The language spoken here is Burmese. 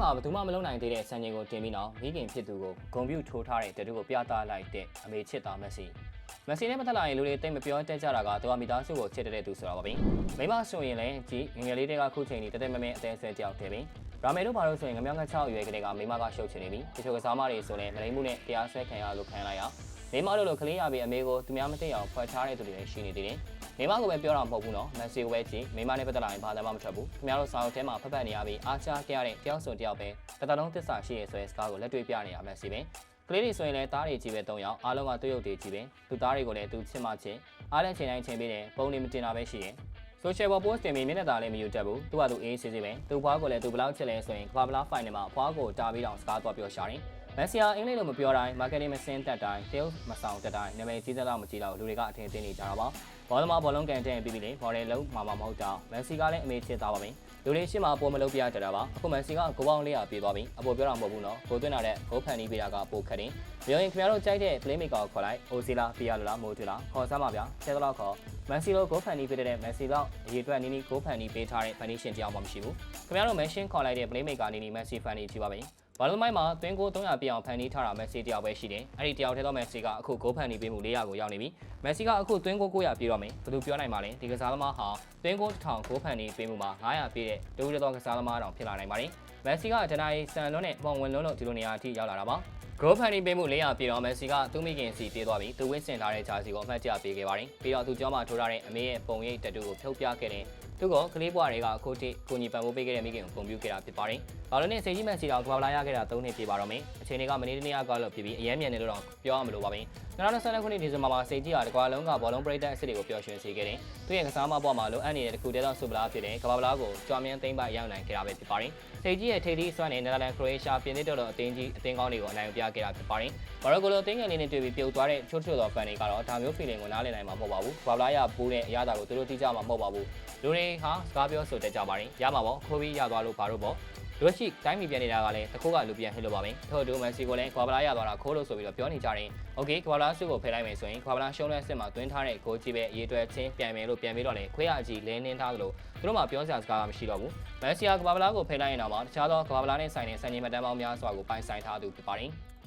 မှာဘယ်သူမှမလုံနိုင်သေးတဲ့စံချိန်ကိုတင်ပြီးနောက်မိခင်ဖြစ်သူကိုဂုံပြူထိုးထားတဲ့တတူကိုပြသလိုက်တဲ့အမေချစ်သားမက်ဆီမက်ဆီနဲ့ပတ်သက်လာရင်လူတွေတိတ်မပြောတတ်ကြတာကသူကမိသားစုကိုချစ်တဲ့သူဆိုတာပါပဲမိမဆိုရင်လည်းကြည်ငငယ်လေးတွေကခုချိန်ဒီတသက်မမဲအသေးဆွဲတယောက်တည်းပဲရာမေတို့ဘာလို့ဆိုရင်ငမြောင်းင6အရွယ်ကလေးကမိမကရှုပ်ချင်နေပြီတချို့ကစားမတွေဆိုရင်မလိမ့်မှုနဲ့တရားစွဲခံရလို့ခံလိုက်ရမိမတို့လိုကလေးရပြီးအမေကိုသူများမသိအောင်ဖွက်ချတဲ့သူတွေလည်းရှိနေသေးတယ် မိမကိုပဲပြောတာမဟုတ်ဘူးနော်မက်ဆီကိုပဲကြည့်မိမနဲ့ပတ်သက်လာရင်ဘာမှမထွက်ဘူးခင်ဗျားတို့စာအုပ်ထဲမှာဖတ်ဖတ်နေရပြီးအားချခဲ့ရတဲ့တယောက်ဆိုတယောက်ပဲတစ်သက်လုံးသစ္စာရှိရဆိုတဲ့စကားကိုလက်တွေ့ပြနေရမက်ဆီပဲကလေးတွေဆိုရင်လည်းသားတွေကြီးပဲ၃ယောက်အားလုံးကတွေ့ရုပ်တွေကြီးပဲသူသားတွေကိုလည်းသူချစ်မှချစ်အားလည်းချိန်တိုင်းချိန်ပေးတယ်ပုံနေမတင်တာပဲရှိရင် social web post တင်ပြီးမျက်နှာသားလည်းမယူတတ်ဘူးသူကသူအေးစစ်စစ်ပဲသူဘွားကိုလည်းသူဘယ်လောက်ချစ်လဲဆိုရင်ကဘာဘလား file မှာဘွားကိုတာပြီးတော့စကားတော့ပြောရှာတယ် မက်ဆီယာအင်္ဂလိပ်လိုမပြောတိုင်း marketing မစင်းတက်တိုင်း sales မဆောင်တက်တိုင်းနာမည်ကြီးစလောက်မကြီးတော့လူတွေကအထင်သိနေကြတာပါဘောလုံးမဘောလုံးကန်တဲ့ပြီးပြီလေဘော်တယ်လုံးမှာမမဟုတ်တော့မက်ဆီကလည်းအမေချစ်သားပါပဲလူတွေရှင်းမှာပေါ်မလုပ်ပြကြတာပါအခုမက်ဆီကကိုပေါင်းလေးရပြေးသွားပြီအပေါ်ပြောတာမဟုတ်ဘူးနော်ကိုသွင်းလာတဲ့ဂိုးဖန်နီးပေးတာကပိုခက်တယ်ပြောရင်ခင်ဗျားတို့ကြိုက်တဲ့ playmaker ကိုခေါ်လိုက်အိုစီလာပီယာလိုလားမိုးထူလားခေါ်စမ်းပါဗျာဆယ်တော့ခေါ်မက်ဆီလိုဂိုးဖန်နီးပေးတဲ့မက်ဆီတော့အရေးအတွက်နီးနီးဂိုးဖန်နီးပေးထားတဲ့ foundation တရားမှမရှိဘူးခင်ဗျားတို့ mention ခေါ်လိုက်တဲ့ playmaker နီးနီး Messi fan တွေကြီးပါပဲ ဘာလို့မိုင်းမှာတွင်းကို300ပြည့်အောင်ဖန်တီးထားတာမက်ဆီတယောက်ပဲရှိတယ်။အဲ့ဒီတယောက်ထဲသောမက်ဆီကအခုဂိုးဖန်တီးပေးမှု400ကိုရောက်နေပြီ။မက်ဆီကအခုတွင်းကို900ပြည့်တော့မယ်။ဘယ်သူပြောနိုင်မှာလဲ။ဒီကစားသမားဟာတွင်းကို1000ဂိုးဖန်တီးပေးမှုမှာ900ပြည့်တဲ့တူတူသောကစားသမားတောင်ဖြစ်လာနိုင်ပါတယ်။မက်ဆီကဒနိုင်ဆန်လွန်းနဲ့ပုံဝင်လွန်းလို့ဒီလိုနေရာအထိရောက်လာတာပါ။ ဂိုးဖန်တီးပေးမှု400ပြည့်တော့မက်ဆီကသူ့မိခင်စီပြေးသွားပြီးသူဝစ်စင်ထားတဲ့ဂျာစီကိုအမှတ်တရပေးခဲ့ပါတယ်။ပြီးတော့သူကြောမှာထိုးထားတဲ့အမေရဲ့ပုံရိပ်တတူကိုဖြုတ်ပြခဲ့တဲ့သူကကလေးဘွားတွေကအခုထိကိုညီပံပိုးပေးခဲ့တဲ့မိခင်ကိုပုံပြခဲ့တာဖြစ်ပါတယ်။ဘာလို့လဲစေကြီးမန်စီတော်ကဘာလာရခဲ့တာ၃နှစ်ပြပါတော့မယ်။အချိန်တွေကမနေ့တနေ့ကလို့ဖြစ်ပြီးအရင်မြန်နေလို့တော့ပြောရမလို့ပါပဲ။2022ခုနှစ်ဒီဇင်ဘာမှာစေကြီးကတကွာလုံးကဘောလုံးပရိသတ်အစ်စ်တွေကိုပျော်ရွှင်စေခဲ့တယ်။သူရဲ့ကစားမပေါ်မှာလိုအပ်နေတဲ့တခုတည်းသောဆူပလာဖြစ်တဲ့ကဘာပလာကိုကြွားမြန်းသိမ့်ပရောက်နိုင်ခဲ့တာပဲဖြစ်ပါတယ်။စေကြီးရဲ့ထိပ်သီးအစွမ်းနဲ့နယ်သာလန်ခရိုအေးရှားပြင်သစ်တို့လိုအသင်းကြီးအသင်းကောင်းတွေကိုအနိုင်ပြခဲ့တာဖြစ်ပါတယ်။ဘာရိုကိုလိုတင်းငယ်လေးနဲ့တွေ့ပြီးပြုတ်သွားတဲ့ချို့ချို့သောဖန်တွေကတော့ဒါမျိုး feeling ကိုနားလည်နိုင်မှာမဟုတ်ပါဘူး။ဘာဗလာရပိုးတဲ့အရသာကိုသူတို့သိကြမှာမဟုတ်ပါဘူး။လူတွေဟာစကားပြောဆိုတတ်ကြပါတယ်။ရမှာပေါ့ခိုးပြီးရသွားလို့ဘာလို့ပေါ့တို့ရှိတိုင်းပြည်ပြန်နေတာကလည်းတခုကလူပြန်ဖြစ်လို့ပါပဲထို့ဒိုမန်စီကိုလည်းခွာပလာရသွားတာခိုးလို့ဆိုပြီးတော့ပြောနေကြတယ်။ Okay ခွာပလာစုကိုဖယ်လိုက်မယ်ဆိုရင်ခွာပလာရှုံးတဲ့အစစ်မှာတွင်းထားတဲ့ကိုကြီးပဲအရေးအတွက်ချင်းပြန်မယ်လို့ပြန်ပြီးတော့လည်းခွေးရအကြီးလဲနှင်းထားသလိုသူတို့မှပြောစရာစကားမရှိတော့ဘူး။မန်စီယာခွာပလာကိုဖယ်လိုက်ရင်တော့မှတခြားသောခွာပလာနဲ့ဆိုင်တဲ့စံချိန်မတန်းပေါင်းများစွာကိုပိုင်ဆိုင်ထားသူဖြစ်ပါတယ်။